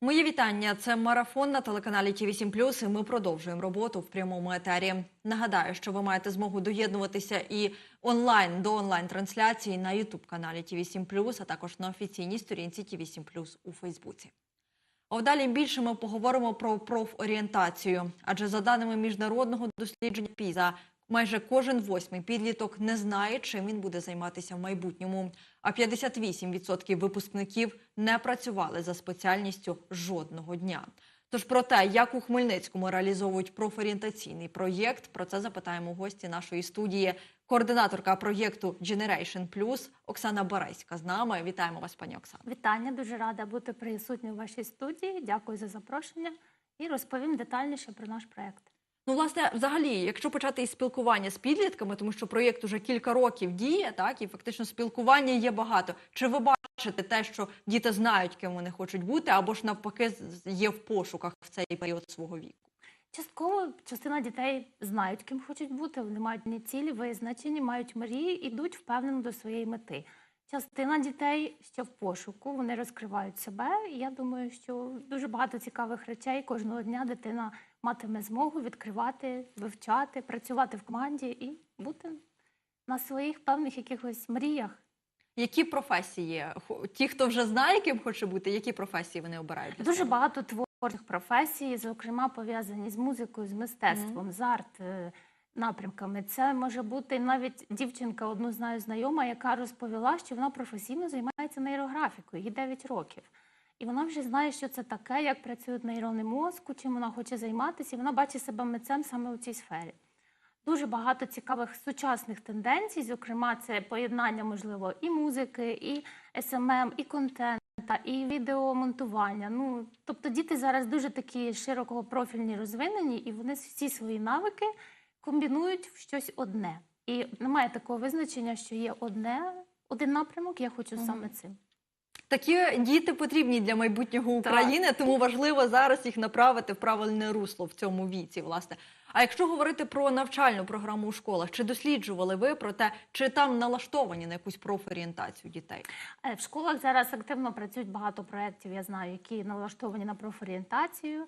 Мої вітання. Це марафон на телеканалі Ті 7 і ми продовжуємо роботу в прямому етері. Нагадаю, що ви маєте змогу доєднуватися і онлайн до онлайн-трансляції на Ютуб каналі Ті 7 а також на офіційній сторінці Ті 7 у Фейсбуці. А далі більше ми поговоримо про профорієнтацію. Адже за даними міжнародного дослідження ПІЗа, майже кожен восьмий підліток не знає, чим він буде займатися в майбутньому. А 58% випускників не працювали за спеціальністю жодного дня. Тож про те, як у Хмельницькому реалізовують профорієнтаційний проєкт, про це запитаємо гості нашої студії. Координаторка проєкту Generation Plus Оксана Бареська з нами. Вітаємо вас, пані Оксана. Вітання, дуже рада бути присутньою у вашій студії. Дякую за запрошення і розповім детальніше про наш проект. Ну, власне, взагалі, якщо почати із спілкування з підлітками, тому що проєкт уже кілька років діє, так і фактично спілкування є багато. Чи ви бачите те, що діти знають, ким вони хочуть бути, або ж навпаки є в пошуках в цей період свого віку? Частково частина дітей знають, ким хочуть бути. Вони мають не цілі визначені, мають мрії, ідуть впевнено до своєї мети. Частина дітей ще в пошуку, вони розкривають себе. І я думаю, що дуже багато цікавих речей кожного дня дитина матиме змогу відкривати, вивчати, працювати в команді і бути на своїх певних якихось мріях. Які професії? Ті, хто вже знає, ким хоче бути, які професії вони обирають? Дуже багато творчих професій, зокрема пов'язані з музикою, з мистецтвом, з арт е, напрямками. Це може бути навіть дівчинка, одну знаю знайома, яка розповіла, що вона професійно займається нейрографікою, їй 9 років. І вона вже знає, що це таке, як працюють нейрони мозку, чим вона хоче займатися, і вона бачить себе митцем саме у цій сфері. Дуже багато цікавих сучасних тенденцій, зокрема, це поєднання, можливо, і музики, і СММ, і контента, і відеомонтування. Ну, тобто діти зараз дуже такі широкого профільні розвинені, і вони всі свої навики комбінують в щось одне. І немає такого визначення, що є одне, один напрямок, я хочу саме цим. Такі діти потрібні для майбутнього України, тому важливо зараз їх направити в правильне русло в цьому віці. Власне, а якщо говорити про навчальну програму у школах, чи досліджували ви про те, чи там налаштовані на якусь профорієнтацію дітей? Е, В школах зараз активно працюють багато проєктів, я знаю, які налаштовані на профорієнтацію.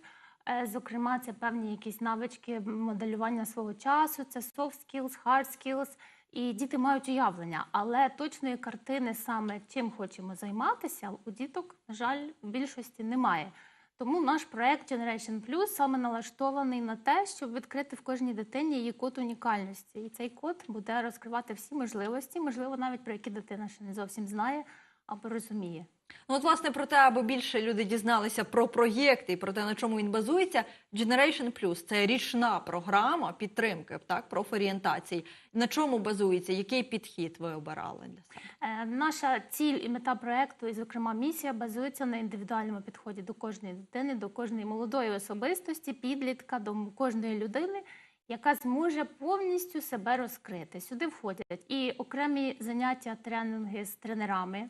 Е, Зокрема, це певні якісь навички моделювання свого часу, це soft skills, hard skills. І діти мають уявлення, але точної картини саме чим хочемо займатися, у діток, на жаль, в більшості немає. Тому наш проект Generation Plus саме налаштований на те, щоб відкрити в кожній дитині її код унікальності. І цей код буде розкривати всі можливості, можливо, навіть про які дитина ще не зовсім знає або розуміє. Ну, от, власне, про те, аби більше люди дізналися про проєкти і про те, на чому він базується. Generation Plus – це річна програма підтримки так, профорієнтації. На чому базується? Який підхід ви обирали для себе? Е, Наша ціль і мета проекту, і, зокрема, місія базується на індивідуальному підході до кожної дитини, до кожної молодої особистості, підлітка, до кожної людини, яка зможе повністю себе розкрити. Сюди входять і окремі заняття, тренінги з тренерами.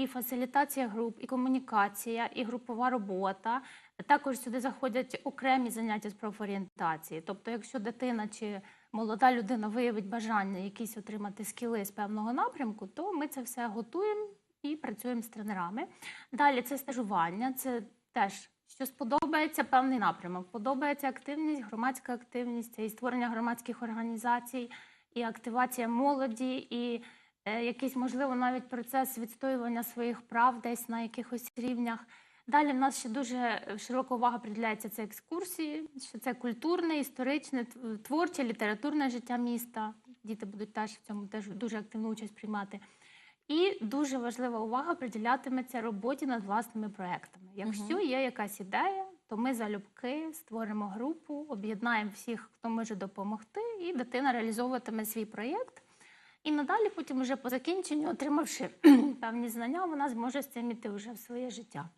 І фасилітація груп, і комунікація, і групова робота. Також сюди заходять окремі заняття з профорієнтації. Тобто, якщо дитина чи молода людина виявить бажання якісь отримати скіли з певного напрямку, то ми це все готуємо і працюємо з тренерами. Далі це стажування, це теж що сподобається певний напрямок. Подобається активність, громадська активність, і створення громадських організацій, і активація молоді, і якийсь, можливо, навіть процес відстоювання своїх прав десь на якихось рівнях. Далі в нас ще дуже широка увага приділяється це екскурсії, що це культурне, історичне, тв- творче, літературне життя міста. Діти будуть теж в цьому теж дуже активну участь приймати. І дуже важлива увага приділятиметься роботі над власними проектами. Якщо є якась ідея, то ми залюбки створимо групу, об'єднаємо всіх, хто може допомогти, і дитина реалізовуватиме свій проєкт. І надалі, потім, уже по закінченню, отримавши певні знання, вона зможе з цим іти вже в своє життя.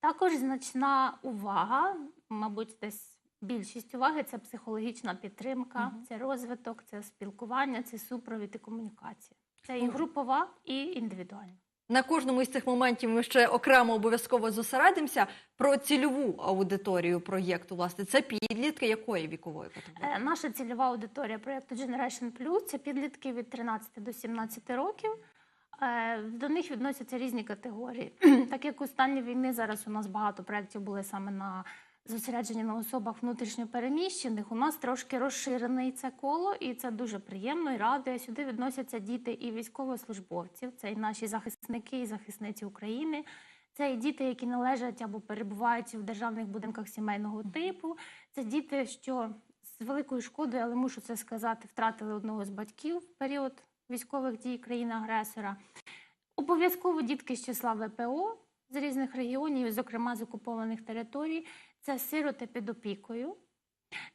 Також значна увага, мабуть, десь більшість уваги це психологічна підтримка, угу. це розвиток, це спілкування, це супровід і комунікація. Це і групова, і індивідуальна. На кожному із цих моментів ми ще окремо обов'язково зосередимося про цільову аудиторію проєкту. Власне, це підлітки якої вікової категорії? Е, Наша цільова аудиторія проєкту Generation Plus – це підлітки від 13 до 17 років. Е, До них відносяться різні категорії. Так як у стані війни зараз у нас багато проєктів були саме на зосереджені на особах внутрішньопереміщених, у нас трошки розширене це коло, і це дуже приємно і радує. Сюди відносяться діти і військовослужбовців, це і наші захисники і захисниці України. Це і діти, які належать або перебувають в державних будинках сімейного типу. Це діти, що з великою шкодою, але мушу це сказати, втратили одного з батьків в період військових дій країни-агресора. Обов'язково дітки з числа ВПО з різних регіонів, зокрема з окупованих територій. Це сироти під опікою.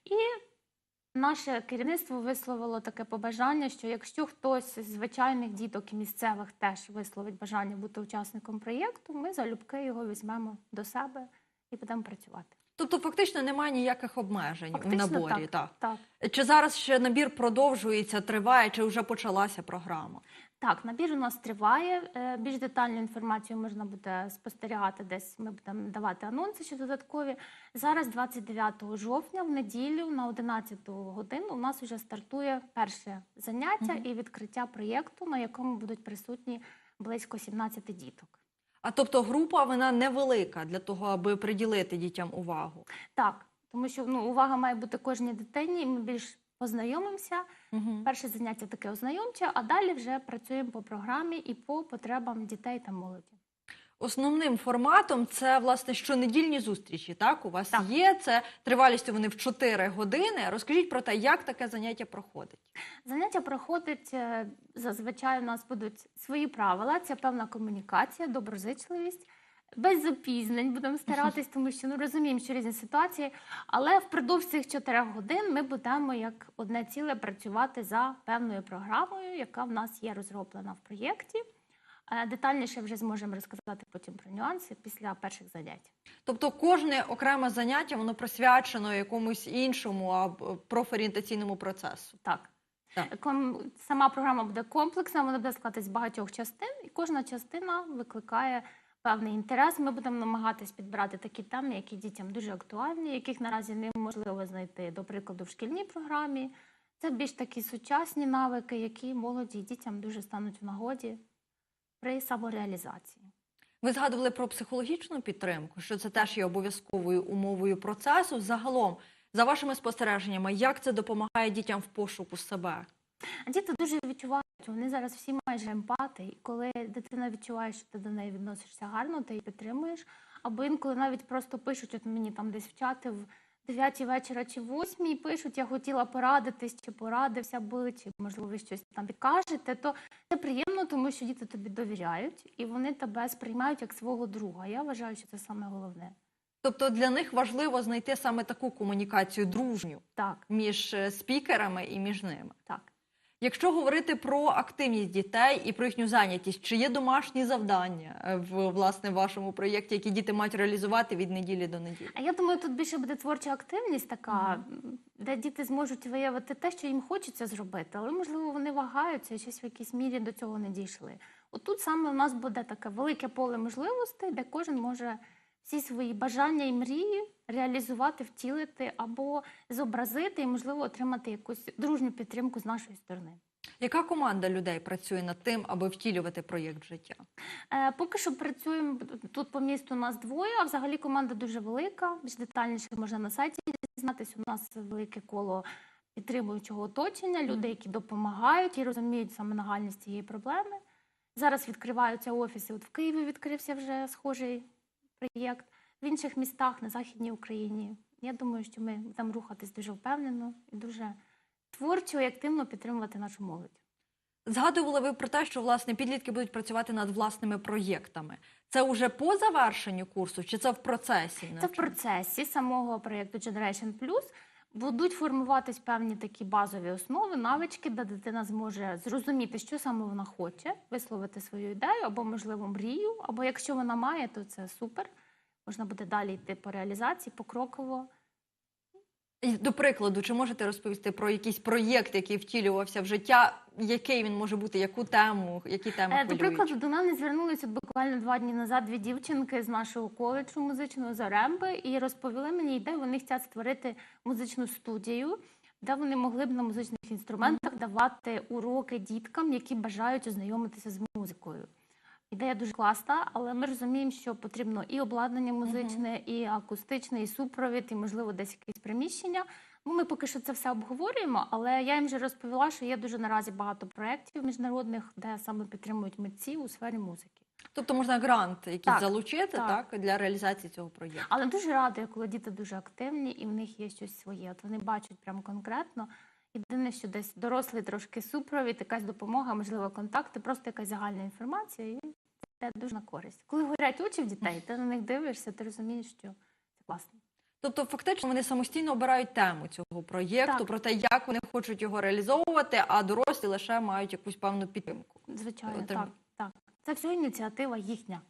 І наше керівництво висловило таке побажання, що якщо хтось з звичайних діток і місцевих теж висловить бажання бути учасником проєкту, ми залюбки його візьмемо до себе і будемо працювати. Тобто, фактично немає ніяких обмежень у Фактично наборі. так. Так. Так. Чи зараз ще набір продовжується, триває, чи вже почалася програма? Так, набір у нас триває. Е, Більш детальну інформацію можна буде спостерігати десь. Ми будемо давати анонси ще додаткові. Зараз, 29 жовтня, в неділю на 11 годину, у нас вже стартує перше заняття Мгм. і відкриття проєкту, на якому будуть присутні близько 17 діток. А тобто група вона невелика для того, аби приділити дітям увагу. Так, тому що ну, увага має бути кожній дитині, і ми більш познайомимося. Угу. Перше заняття таке ознайомче, а далі вже працюємо по програмі і по потребам дітей та молоді. Основним форматом це власне щонедільні зустрічі. Так, у вас Так. є це тривалістю вони в 4 години. Розкажіть про те, як таке заняття проходить. Заняття проходить е, зазвичай. У нас будуть свої правила. Це певна комунікація, доброзичливість. Без запізнень будемо старатись, тому що ну розуміємо, що різні ситуації. Але впродовж цих чотирьох годин ми будемо як одне ціле працювати за певною програмою, яка в нас є розроблена в проєкті. Е, Детальніше вже зможемо розказати потім про нюанси після перших занять. Тобто, кожне окреме заняття воно присвячено якомусь іншому профорієнтаційному процесу. Так. Так. Сама програма буде комплексна, вона буде складатися з багатьох частин, і кожна частина викликає певний інтерес. Ми будемо намагатись підбирати такі теми, які дітям дуже актуальні, яких наразі неможливо знайти, до прикладу, в шкільній програмі. Це більш такі сучасні навики, які молоді дітям дуже стануть в нагоді при самореалізації. Ви згадували про психологічну підтримку, що це теж є обов'язковою умовою процесу. Загалом, за вашими спостереженнями, як це допомагає дітям в пошуку себе? А діти дуже відчувають, вони зараз всі майже емпати. І коли дитина відчуває, що ти до неї відносишся гарно, ти її підтримуєш. Або інколи навіть просто пишуть, от мені там десь в чати в 9 вечора чи 8 пишуть, я хотіла порадитись, чи порадився би, чи можливо ви щось там підкажете, то це приємно, тому що діти тобі довіряють і вони тебе сприймають як свого друга. Я вважаю, що це саме головне. Тобто для них важливо знайти саме таку комунікацію дружню Так, між е, спікерами і між ними. так. Якщо говорити про активність дітей і про їхню зайнятість, чи є домашні завдання е, в власне вашому проєкті, які діти мають реалізувати від неділі до неділі? А я думаю, тут більше буде творча активність така, м, де діти зможуть виявити те, що їм хочеться зробити, але можливо вони вагаються і щось в якійсь мірі до цього не дійшли. Отут саме у нас буде таке велике поле можливостей, де кожен може всі свої бажання і мрії реалізувати, втілити або зобразити, і можливо отримати якусь дружню підтримку з нашої сторони. Яка команда людей працює над тим, аби втілювати проєкт в життя? Е, Поки що працюємо тут по місту. У нас двоє, а взагалі команда дуже велика. Більш детальніше можна на сайті дізнатися. У нас велике коло підтримуючого оточення, люди, які допомагають і розуміють саме нагальність цієї проблеми. Зараз відкриваються офіси. От в Києві відкрився вже схожий проєкт, в інших містах на Західній Україні. Я думаю, що ми там рухатись дуже впевнено і дуже творчо і активно підтримувати нашу молодь. Згадували ви про те, що власне підлітки будуть працювати над власними проєктами. Це вже по завершенню курсу, чи це в процесі? Це в процесі самого проєкту Generation Plus. Будуть формуватись певні такі базові основи, навички, де дитина зможе зрозуміти, що саме вона хоче, висловити свою ідею або, можливо, мрію. Або якщо вона має, то це супер. Можна буде далі йти по реалізації, покроково. До прикладу, чи можете розповісти про якийсь проєкт, який втілювався в життя? Який він може бути, яку тему, які теми Е, До хвилюють? прикладу, до мене звернулися буквально два дні назад дві дівчинки з нашого коледжу музичного Заремби і розповіли мені ідею, вони хочуть створити музичну студію. де вони могли б на музичних інструментах давати уроки діткам, які бажають ознайомитися з музикою. Ідея дуже класна, але ми розуміємо, що потрібно і обладнання музичне, і акустичне, і супровід, і можливо десь якесь приміщення. Ну, ми поки що це все обговорюємо, але я їм вже розповіла, що є дуже наразі багато проєктів міжнародних, де саме підтримують митців у сфері музики. Тобто можна грант якийсь Так, залучити так. так. для реалізації цього проєкту. Але дуже радує, коли діти дуже активні і в них є щось своє. От вони бачать прямо конкретно. Єдине, що десь дорослий трошки супровід, якась допомога, можливо, контакти, просто якась загальна інформація, і це дуже на користь. Коли горять очі в дітей, ти на них дивишся, ти розумієш, що це класно. Тобто, фактично, вони самостійно обирають тему цього проєкту, Так. про те, як вони хочуть його реалізовувати, а дорослі лише мають якусь певну підтримку. Звичайно, Отим- так, так. Це все ініціатива їхня.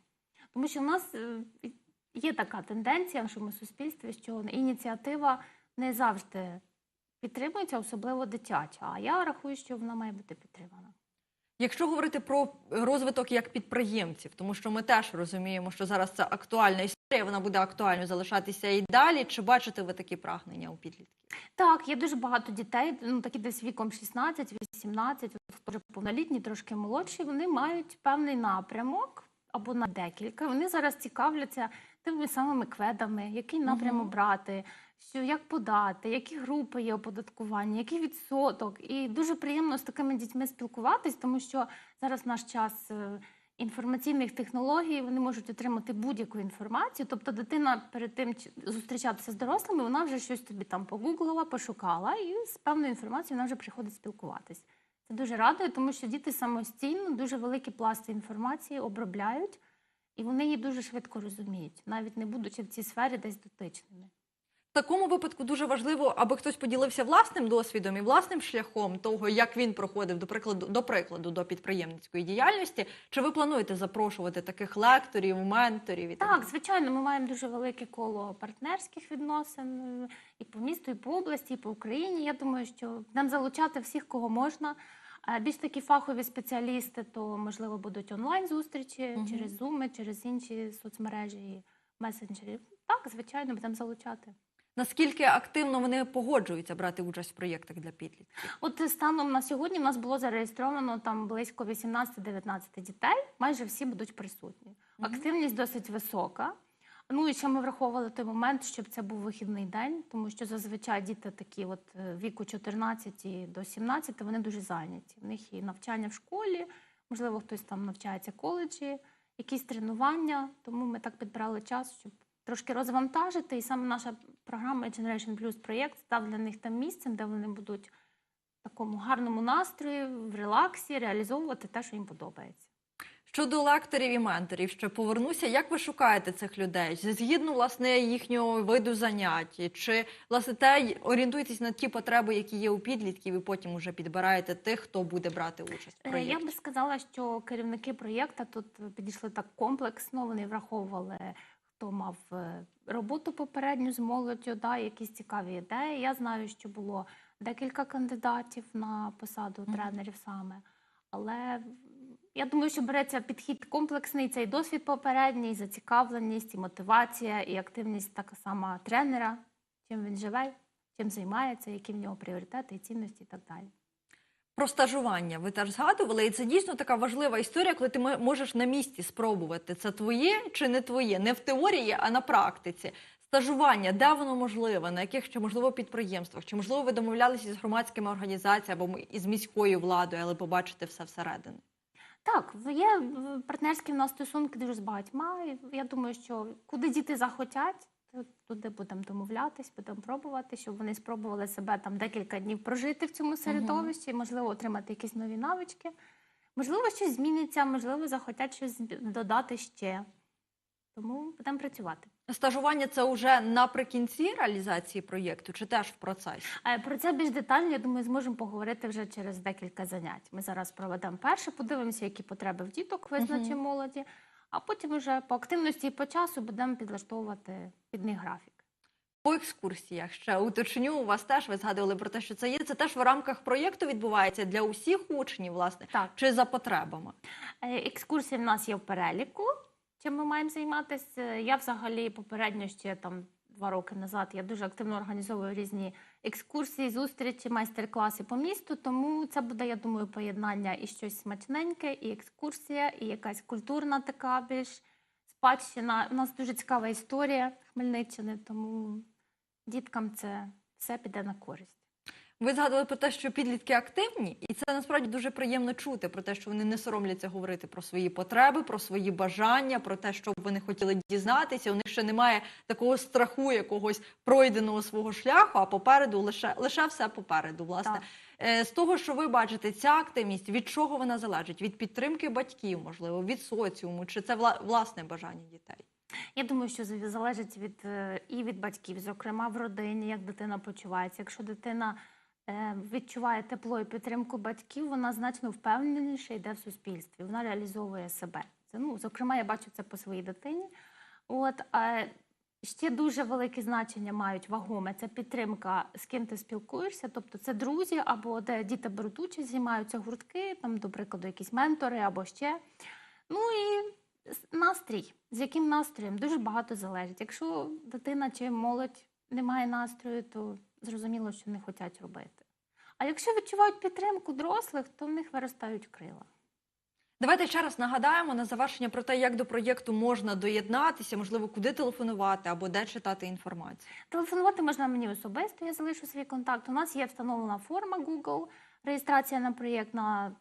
Тому що в нас е, є така тенденція в нашому суспільстві, що ініціатива не завжди підтримується, особливо дитяча. А я рахую, що вона має бути підтримана. Якщо говорити про розвиток як підприємців, тому що ми теж розуміємо, що зараз це актуальна історія, вона буде актуальною залишатися і далі. Чи бачите ви такі прагнення у підлітків? Так, є дуже багато дітей, ну такі десь віком 16-18, вже повнолітні, трошки молодші, вони мають певний напрямок або на декілька. Вони зараз цікавляться тими самими кведами, який напрямок брати, що як подати, які групи є оподаткування, який відсоток. І дуже приємно з такими дітьми спілкуватись, тому що зараз наш час. Інформаційних технологій вони можуть отримати будь-яку інформацію. Тобто, дитина перед тим зустрічатися з дорослими, вона вже щось тобі там погуглила, пошукала, і з певною інформацією вона вже приходить спілкуватись. Це дуже радує, тому що діти самостійно дуже великі пласти інформації обробляють, і вони її дуже швидко розуміють, навіть не будучи в цій сфері десь дотичними. В такому випадку дуже важливо, аби хтось поділився власним досвідом і власним шляхом того, як він проходив до прикладу до прикладу до підприємницької діяльності. Чи ви плануєте запрошувати таких лекторів, менторів і так? Так, звичайно, ми маємо дуже велике коло партнерських відносин е, і по місту, і по області, і по Україні. Я думаю, що нам залучати всіх, кого можна. Більш такі фахові спеціалісти, то можливо будуть онлайн зустрічі Мгм. через Zoom, через інші соцмережі, і месенджері. Так, звичайно, будемо залучати. Наскільки активно вони погоджуються брати участь в проєктах для підлітків? От е, станом на сьогодні в нас було зареєстровано там близько 18-19 дітей. Майже всі будуть присутні. Активність досить висока. Ну і ще ми враховували той момент, щоб це був вихідний день, тому що зазвичай діти такі, от е, віку 14 до 17, вони дуже зайняті. В них і навчання в школі, можливо, хтось там навчається в коледжі, якісь тренування. Тому ми так підбирали час, щоб трошки розвантажити. І саме наша програма Generation Plus проєкт став для них тим місцем, де вони будуть в такому гарному настрої, в релаксі, реалізовувати те, що їм подобається. Щодо лекторів і менторів, ще повернуся. Як ви шукаєте цих людей? Згідно власне їхнього виду занять, чи власне те орієнтуєтесь на ті потреби, які є у підлітків, і потім уже підбираєте тих, хто буде брати участь в Е, проєкті? Я би сказала, що керівники проєкту тут підійшли так комплексно. Вони враховували, хто мав е, роботу попередню з молоддю, да, якісь цікаві ідеї. Я знаю, що було декілька кандидатів на посаду тренерів саме. Але я думаю, що береться підхід комплексний, цей досвід попередній, і зацікавленість, і мотивація, і активність така сама тренера, чим він живе, чим займається, які в нього пріоритети і цінності і так далі. Про стажування ви теж згадували, і це дійсно така важлива історія, коли ти мо- можеш на місці спробувати це твоє чи не твоє, не в теорії, а на практиці. Стажування, де воно можливе, на яких чи можливо підприємствах, чи можливо ви домовлялися з громадськими організаціями або із міською владою, але побачите все всередині. Так, є партнерські в нас стосунки дуже з багатьма. Я думаю, що куди діти захотять, туди будемо домовлятись, будемо пробувати, щоб вони спробували себе там декілька днів прожити в цьому середовищі, можливо, отримати якісь нові навички. Можливо, щось зміниться, можливо, захотять щось додати ще. Тому будемо працювати. Стажування це вже наприкінці реалізації проєкту, чи теж в процесі? Е, Про це більш детально, я думаю, зможемо поговорити вже через декілька занять. Ми зараз проведемо перше, подивимося, які потреби в діток визначимо молоді, а потім вже по активності і по часу будемо підлаштовувати під них графік. По екскурсіях ще уточню у вас теж ви згадували про те, що це є. Це теж в рамках проєкту відбувається для усіх учнів, власне, Так, чи за потребами. е, екскурсії в нас є в переліку. Чим ми маємо займатися? Я взагалі попередньо ще там два роки назад. Я дуже активно організовую різні екскурсії, зустрічі, майстер-класи по місту. Тому це буде, я думаю, поєднання і щось смачненьке, і екскурсія, і якась культурна така більш спадщина. У нас дуже цікава історія Хмельниччини, тому діткам це все піде на користь. Ви згадували про те, що підлітки активні, і це насправді дуже приємно чути про те, що вони не соромляться говорити про свої потреби, про свої бажання, про те, що б вони хотіли дізнатися. У них ще немає такого страху, якогось пройденого свого шляху, а попереду лише лише все попереду. Власне, Так. Е, з того, що ви бачите, ця активність від чого вона залежить? Від підтримки батьків, можливо, від соціуму, чи це вла- власне бажання дітей? Я думаю, що залежить від е, і від батьків, зокрема в родині, як дитина почувається. Якщо дитина відчуває тепло і підтримку батьків, вона значно впевненіше йде в суспільстві. Вона реалізовує себе. Це ну, зокрема, я бачу це по своїй дитині. От а ще дуже велике значення мають вагоме. Це підтримка, з ким ти спілкуєшся. Тобто це друзі, або де діти беруть участь, займаються гуртки, там, до прикладу, якісь ментори або ще. Ну і настрій. З яким настроєм дуже багато залежить. Якщо дитина чи молодь не має настрою, то зрозуміло, що не хочуть робити. А якщо відчувають підтримку дорослих, то в них виростають крила. Давайте ще раз нагадаємо на завершення про те, як до проєкту можна доєднатися, можливо, куди телефонувати або де читати інформацію. Телефонувати можна мені особисто, я залишу свій контакт. У нас є встановлена форма Google, реєстрація на проєкт на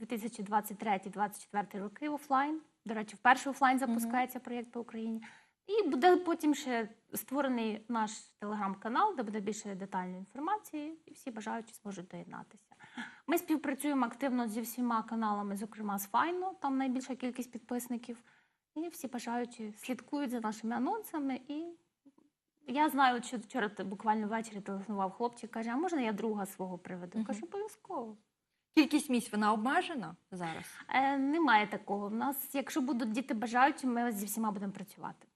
2023-2024 роки офлайн. До речі, вперше офлайн запускається проєкт по Україні. І буде потім ще створений наш телеграм-канал, де буде більше детальної інформації, і всі бажаючі зможуть доєднатися. Ми співпрацюємо активно зі всіма каналами, зокрема з Файно, там найбільша кількість підписників. І всі бажаючі слідкують за нашими анонсами. І я знаю, що вчора буквально ввечері телефонував хлопчик, каже: а можна я друга свого приведу? Кажу, обов'язково. Кількість місць вона обмежена зараз. Е, немає такого. В нас, якщо будуть діти бажаючі, ми зі всіма будемо працювати.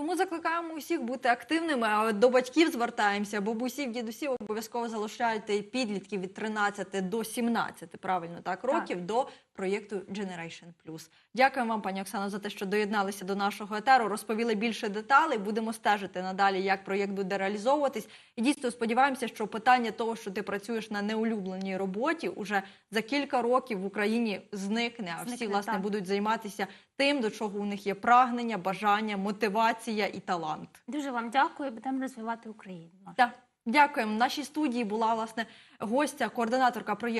Тому закликаємо усіх бути активними. А до батьків звертаємося. Бабусів, дідусів обов'язково залишайте підлітків від 13 до 17, правильно так, років до проєкту Generation Plus. Дякуємо вам, пані Оксано, за те, що доєдналися до нашого етеру. Розповіли більше деталей. Будемо стежити надалі, як проєкт буде реалізовуватись. І дійсно сподіваємося, що питання того, що ти працюєш на неулюбленій роботі, уже за кілька років в Україні зникне. А всі Зникне, власне так. будуть займатися тим, до чого у них є прагнення, бажання, мотивація і талант. Дуже вам дякую, будемо розвивати Україну. Так, дякуємо. В нашій студії була власне гостя, координаторка проєкту.